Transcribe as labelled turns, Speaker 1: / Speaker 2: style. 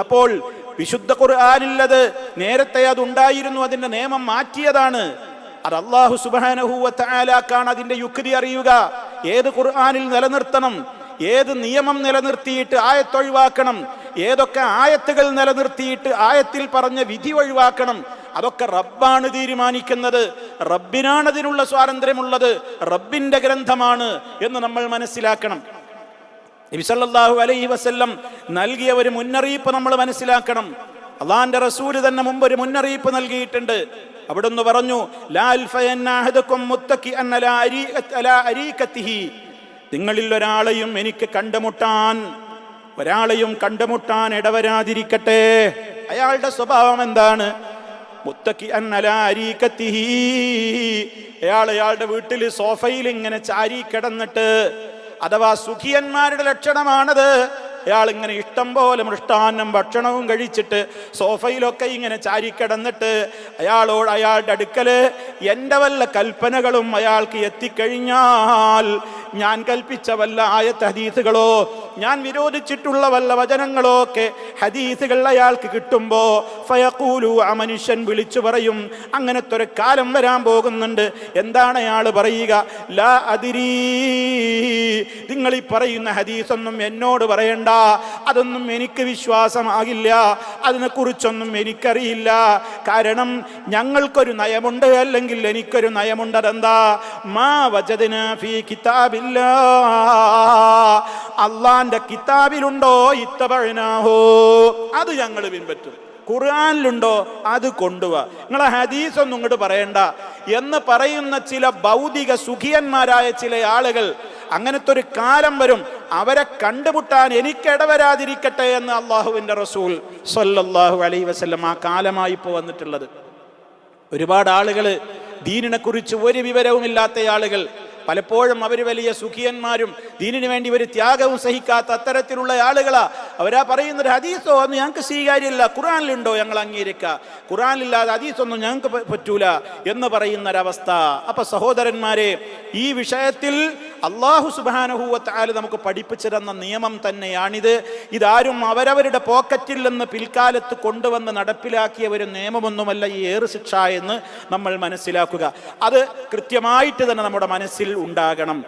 Speaker 1: അപ്പോൾ വിശുദ്ധ ഖുർആാനില്ലത് നേരത്തെ അത് ഉണ്ടായിരുന്നു അതിന്റെ നിയമം മാറ്റിയതാണ്. അത് അള്ളാഹു സുബാനഹുലാക്കാണ് അതിന്റെ യുക്തി അറിയുക. ഏത് ഖുർആാനിൽ നിലനിർത്തണം ഏത് നിയമം നിലനിർത്തിയിട്ട് ആയത്തൊഴിവാക്കണം ഏതൊക്കെ ആയത്തുകൾ നിലനിർത്തിയിട്ട് ആയത്തിൽ പറഞ്ഞ വിധി ഒഴിവാക്കണം അതൊക്കെ റബ്ബാണ് തീരുമാനിക്കുന്നത്. റബ്ബിനാണ് അതിനുള്ള സ്വാതന്ത്ര്യമുള്ളത് റബ്ബിന്റെ ഗ്രന്ഥമാണ് എന്ന് നമ്മൾ മനസ്സിലാക്കണം. നബിസല്ലാഹു അലൈഹി വസല്ലം നൽകിയ ഒരു മുന്നറിയിപ്പ് നമ്മൾ മനസ്സിലാക്കണം. അള്ളാന്റെ റസൂൽ തന്നെ മുമ്പ് ഒരു മുന്നറിയിപ്പ് നൽകിയിട്ടുണ്ട്. അവിടുന്ന് പറഞ്ഞു നിങ്ങളിൽ ഒരാളെയും എനിക്ക് കണ്ടുമുട്ടാൻ ഒരാളെയും കണ്ടുമുട്ടാൻ ഇടവരാതിരിക്കട്ടെ. അയാളുടെ സ്വഭാവം എന്താണ്? മുത്തക്കി അന്നലാരീക്കത്തിഹി അയാൾ അയാളുടെ വീട്ടിൽ സോഫയിൽ ഇങ്ങനെ ചാരി കിടന്നിട്ട് അഥവാ സുഖിയന്മാരുടെ ലക്ഷണമാണത്. അയാൾ ഇങ്ങനെ ഇഷ്ടം പോലെ മൃഷ്ടാന്നം ഭക്ഷണവും കഴിച്ചിട്ട് സോഫയിലൊക്കെ ഇങ്ങനെ ചാരി കിടന്നിട്ട് അയാളോട് അയാളുടെ അടുക്കൽ എന്റെ വല്ല കൽപ്പനകളും അയാൾക്ക് എത്തിക്കഴിഞ്ഞാൽ ഞാൻ കൽപ്പിച്ച വല്ല ആയത്ത് ഹദീസുകളോ ഞാൻ വിരോധിച്ചിട്ടുള്ള വല്ല വചനങ്ങളോ ഒക്കെ ഹദീസുകൾ അയാൾക്ക് കിട്ടുമ്പോൾ ഫയക്കൂലു ആ മനുഷ്യൻ വിളിച്ചു പറയും അങ്ങനത്തെ ഒരു കാലം വരാൻ പോകുന്നുണ്ട്. എന്താണ് അയാൾ പറയുക? ലാ അതിരീ നിങ്ങൾ പറയുന്ന ഹദീസൊന്നും എന്നോട് പറയണ്ട. അതൊന്നും എനിക്ക് വിശ്വാസമാകില്ല. അതിനെക്കുറിച്ചൊന്നും എനിക്കറിയില്ല. കാരണം ഞങ്ങൾക്കൊരു നയമുണ്ട് അല്ലെങ്കിൽ എനിക്കൊരു നയമുണ്ട് അതെന്താ? മാ വജദിന ഫീ കിതാബില്ല. അള്ളാന്റെ കിതാബിലുണ്ടോ? ഇത്തപഴനാഹോ അത് ഞങ്ങൾ പിൻപറ്റും. ഖുർആാനിലുണ്ടോ? അത് കൊണ്ടുവാ. നിങ്ങളെ ഹദീസ് ഒന്നും ഇങ്ങോട്ട് പറയണ്ട. എന്ന് പറയുന്ന ചില ഭൗതിക സുഖിയന്മാരായ ചില ആളുകൾ അങ്ങനത്തെ ഒരു കാലം വരും അവരെ കണ്ടുമുട്ടാൻ എനിക്ക് ഇടവരാതിരിക്കട്ടെ എന്ന് അള്ളാഹുവിന്റെ റസൂൽ സൊല്ലാഹു അലൈ വസ്ലം ആ കാലമായി ഇപ്പോൾ വന്നിട്ടുള്ളത്. ഒരുപാട് ആളുകൾ ദീനിനെ കുറിച്ച് ഒരു വിവരവുമില്ലാത്ത ആളുകൾ പലപ്പോഴും അവർ വലിയ സുഖിയന്മാരും ദീനിനു വേണ്ടി ഒരു ത്യാഗവും സഹിക്കാത്ത അത്തരത്തിലുള്ള ആളുകളാ. അവരാ പറയുന്നത് ഹദീസോ അന്ന് ഞങ്ങൾക്ക് സ്വീകാര്യമില്ല. ഖുറാനിലുണ്ടോ ഞങ്ങൾ അംഗീകരിക്കുക ഖുറാനില്ലാതെ ഹദീസൊന്നും ഞങ്ങൾക്ക് പറ്റൂല. എന്ന് പറയുന്ന ഒരവസ്ഥ അപ്പൊ സഹോദരന്മാരെ ഈ വിഷയത്തിൽ അള്ളാഹു സുബാനഹൂവത്താൽ നമുക്ക് പഠിപ്പിച്ചു തന്ന നിയമം തന്നെയാണിത്. ഇതാരും അവരവരുടെ പോക്കറ്റിൽ നിന്ന് പിൽക്കാലത്ത് കൊണ്ടുവന്ന് നടപ്പിലാക്കിയ ഒരു നിയമമൊന്നുമല്ല ഈ ഏറ് ശിക്ഷ എന്ന് നമ്മൾ മനസ്സിലാക്കുക. അത് കൃത്യമായിട്ട് തന്നെ നമ്മുടെ മനസ്സിൽ ഉണ്ടാകണം.